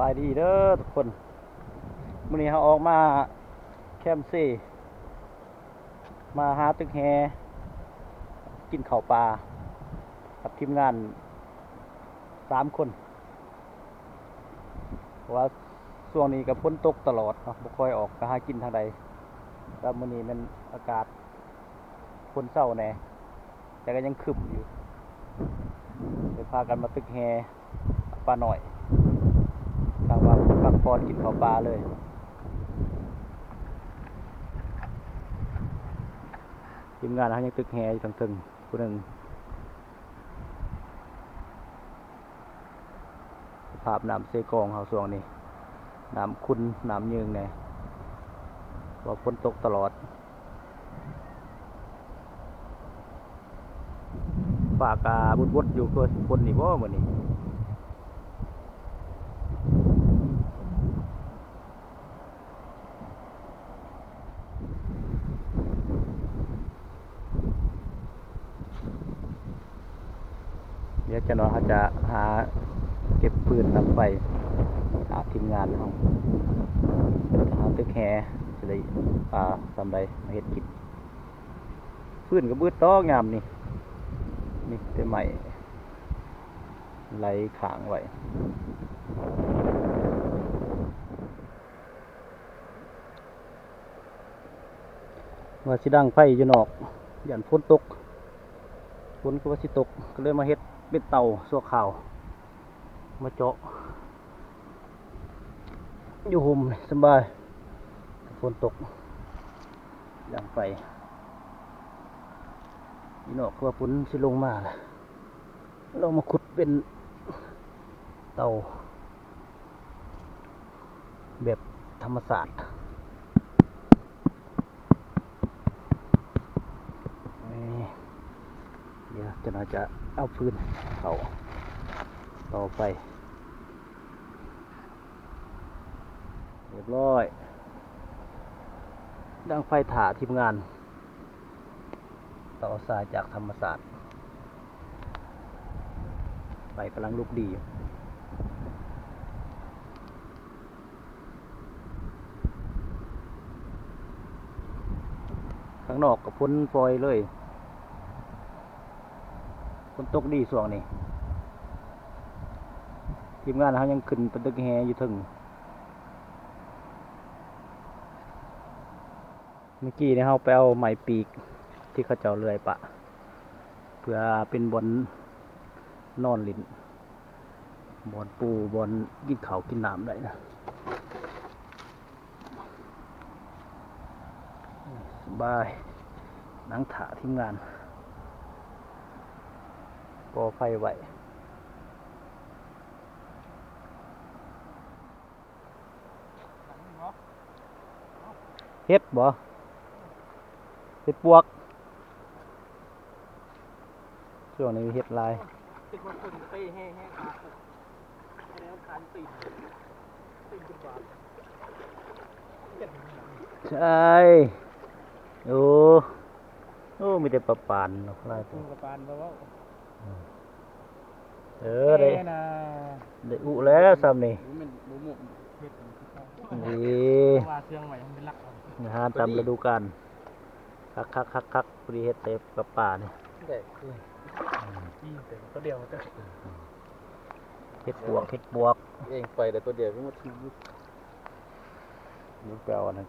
บายดีเด้อทุกคนมื้อนี้เราออกมาแคมป์ซีมาหาตึกแฮกินข้าวปลากับทีมงานสามคนเพราะว่าช่วงนี้กับฝนตกตลอดเนาะบ่ค่อยออกไปหากินทางใดแล้วมื้อนี้มันอากาศฝนเศร้าแน่แต่ก็ยังคึมอยู่เลยพากันมาตึกแฮปลาหน่อย พักผ่อนกินข้าวปลาเลยทีมงานเขายังตึกแฮอยู่ทั้งตึงผู้หนึ่งภาพน้ำเซกองเขาสวงนี้น้ำคุณน้ำยืงเนี่ยว่าฝนตกตลอดฝากาบุดบดอยู่คือฝนนี่บ่เหมือนนี้ เดี๋ยวจะนอนเขาจะหาเก็บปืนนำไปหาทีมงานห้องหาตึกแฮจะได้ปลาทำไรมาเห็ดกินปืนก็บืดต้อกงามนี่นี่เต็มใหม่ไหลขางไว้ว่าสิดังไฟอยู่นอก ยันฝนตกฝนก็ว่าสิตก ก็เลยมาเฮ็ด เป็นเตาสัวขาว มาเจาะ อยู่ห่มสบายฝนตกยางไปนี่นอกคือว่าฝนสิลงมาแหละเรามาขุดเป็นเตา แบบธรรมศาสตร์นี่ เดี๋ยว จะน่าจะเอาฟืนเขาต่อไป เรียบร้อย ดังไฟถาทีมงาน ต่อสายจากธรรมศาสตร์ ไฟกำลังลุกดีข้างนอกกับพ้นฟอยเลย นตกดีส่วงนี้ทีมงานเขายังขึ้นเป็นตึกแฮอยู่ถึงเมื่อกี้เนี่ยเขาไปเอาไม้ปีกที่เขาเจ้าเลื่อยปะ เพื่อเป็นบนนอนลินบอนปูบอนกินเขากินน้ำได้นะสบายนั่งถาทีมงาน ปอไฟไหวเฮ็ดบ่เฮ็ดปวก ช่วงนี้เฮ็ดลายติดมาคนไปแห้งแห้งขาแล้วการติดติดบาทใช่โอ้ โอ้มีแต่ปลาปานเนาะลายกูกับปานเพราะว่า เออได้นะได้อุแล้วซ้ำนี่มันบุมุเฮ็ดนี่ว่าเครื่องใหม่มันเป็นลักอาหารตามฤดูกาลคักคักคักคักพอดีเฮ็ดเต็มกับป่านี่เด็กยี่สิบก็เดียวจะเฮ็ดปวกเฮ็ดปวก เองไปแต่ตัวเดียวก็มาทิ้งนี่แปลว่านะ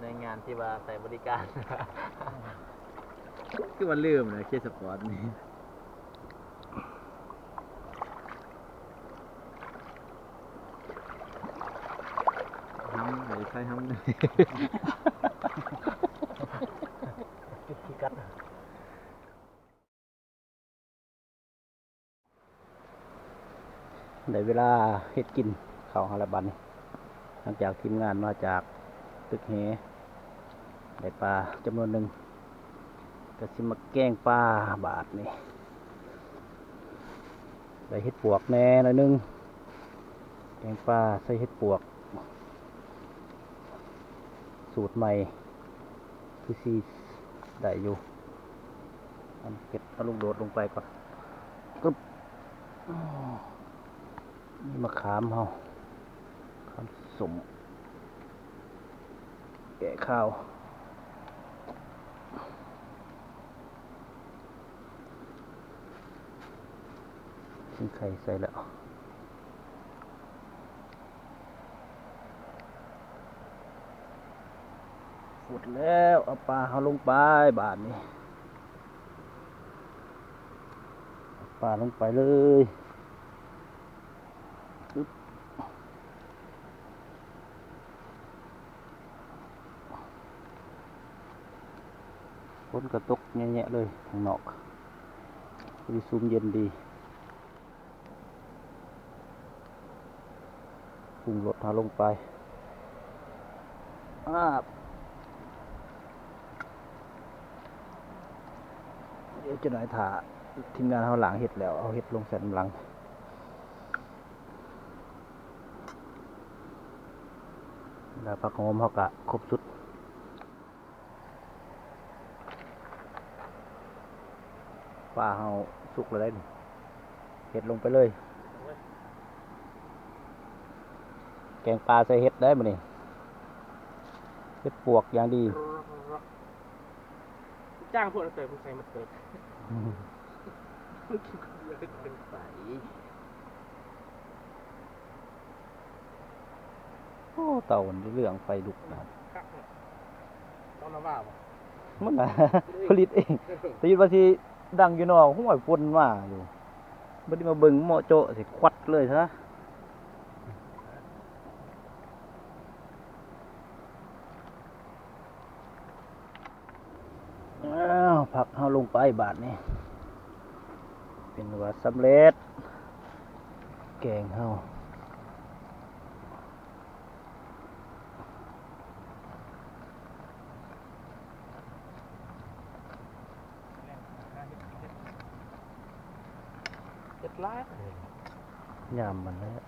ในงานที่ว่าใส่บริการ คือมันลืมนะเคสปอร์ตนี่ห้ำไหนใช่ห้ำเลยจุดที่กัดได้เวลาเฮ็ดกินข้าวหาละบัดนหลังจากทีมงานมาจากตึกแห ได้ปลาจำนวนหนึ่งก็สิมาแกล้งปลาบาทนี่ได้เฮ็ดปวกแน่หน่อยหนึงแกงปลาใส่เฮ็ดปวก สูตรใหม่คือซีได้อยู่เอาเก็ดเอาลูกโดดลงไปก่อนกึ๊บนี่มะขามเฮาขามสมแกะข้าว ซึ่งไข่ใส่แล้วฝุดแล้วเอาปลาเขาลงไปบาทนี้ปลาลงไปเลยปึ๊บฝนกระตกแงะๆเลยข้างนอกดีซุมเย็นดี ปรุงรสหาลงไปอาบเดี๋ยวจะหน่อยถาทีมงานเขาหลังเห็ดแล้ว เอาเห็ดลงใส่น้ำหลังแล้วผักหอมเขากะครบสุดปลาเขาสุกแล้วได้นี่เห็ดลงไปเลย แกงปลาใส่เห็ดได้ไหมนี่เห็ดปวกอย่างดี จ้างพวกเราเติมใส่มาเติมกินคนเดียวเป็นใสโอ้เต่ามันเรื่องไฟลุกนะครับครับต้องน้ำว่าบ่มันนะผลิตเองแต่ยินว่าที่ดังอยู่นอกห้วยฝนมาอยู่บ่ได้มาเบิ่งเหมาะโจะสิควัดเลยซะอ้าวผักเฮา ลงไปบาทนี้ เป็นว่าสำเร็จ แกงเฮาเจ็ดล้านยามมันแล้ว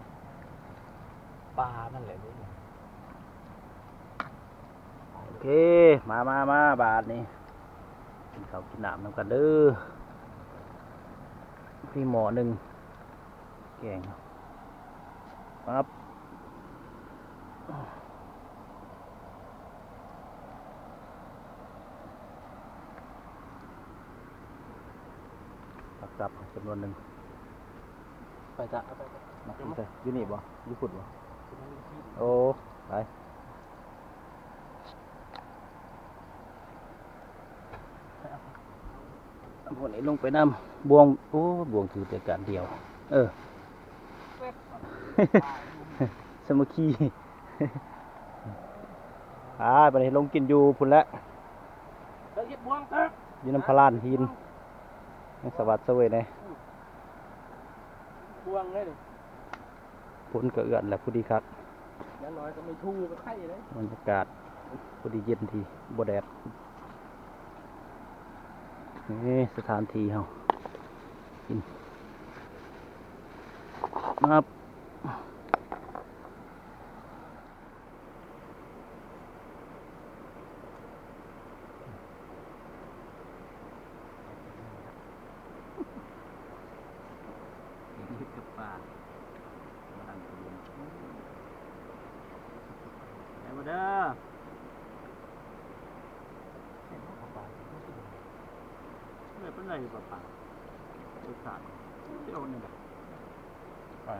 ปลานั่นแหละนี่โอเค มามามาบาทนี้ กินข้าวกินน้ำนำกันเด้อพี่หมอหนึ่งแกงปั๊บตักจับจำนวนหนึ่งไปจ้ะเอาไปจ้ะมาอีกเลยอยูนี่บ่อยูขุดบ่เป็นน้ำขี้โอ้ ไป เอาพวกนี้ลงไปน้ำบวงโอ้บวงถือแต่การเดียว เออสามัคคีอ่าไปลงกินอยู่พุ่นละแล้วเย็ดบวงเติมอยู่น้ำพลานหินยังสวัสดิ์เสวยเลยบวงเลยดิพุ่นก็เอื้อนแหละผู้ดีครับอย่างน้อยก็ไม่ทูก็ไข่เลยบรรยากาศผู้ดีเย็นทีบแดด นี่สถานที่เฮากินครับยึดกับปลามาดันกระบุนไหนมาเด้อ ไม่เป็นไรปลาปลารสชาติเที่ยวนี่แหละไป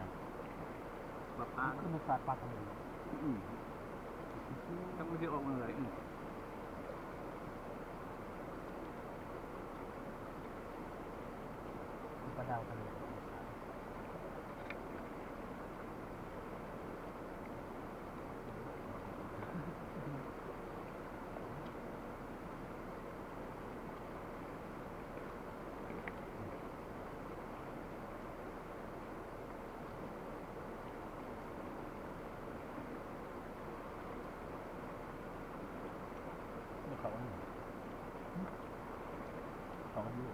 ปลาปลาคือมันสาดปลาทะเลอืมถ้าไม่ได้ออกมาเลยอืมปลาดาวทะเลไม่เขาเนี่ยเขาอยู่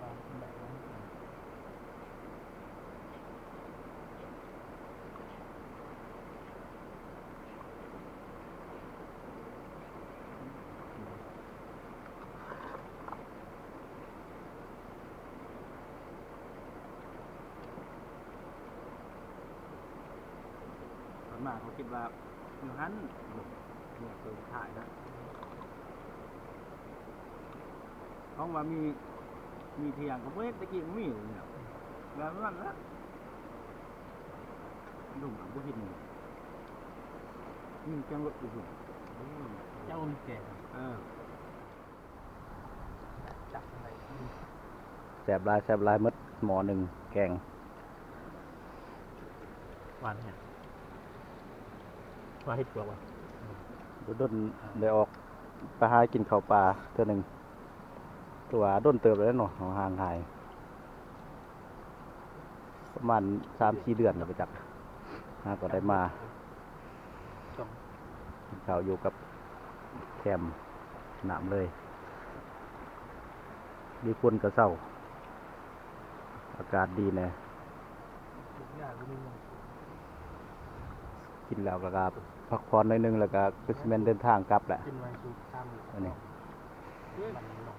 ปลาแบบนั้น อ ส่วนมาก เขาคิดว่าอยู่หันเนี่ยเปิดถ่ายนะห้องว่ามีมีเทียงกับเวทตะกี้มันมีเลยเนี่ยแล้วนั่นละดุ่มกับผู้หินนี่จังรถอยู่หุ่นเจ้ามีแก่เออจับอะไรแสบหลายแสบหลายหมดหมอหนึ่งแกงหวานเนี่ย ว่าให้ตัววะด้นได้ออกไปหากินข้าวปลาเท่าหนึ่งตัวด้นเติบแล้วเนาะห่างหาย ประมาณสามสี่เดือนแล้วไปจักหาก็ได้มาสองกินข้าวอยู่กับแคมหนามเลย มีคนกระเศร้า อากาศดีแน่ทุกอย่างก็ไม่มีกินแล้วก็ครับ พักผ่อนหน่อยหนึงแล้วก็ก็สิแม่นเดินทางกลับแหละกินไว้สูตรตามอันนี้มันหนอ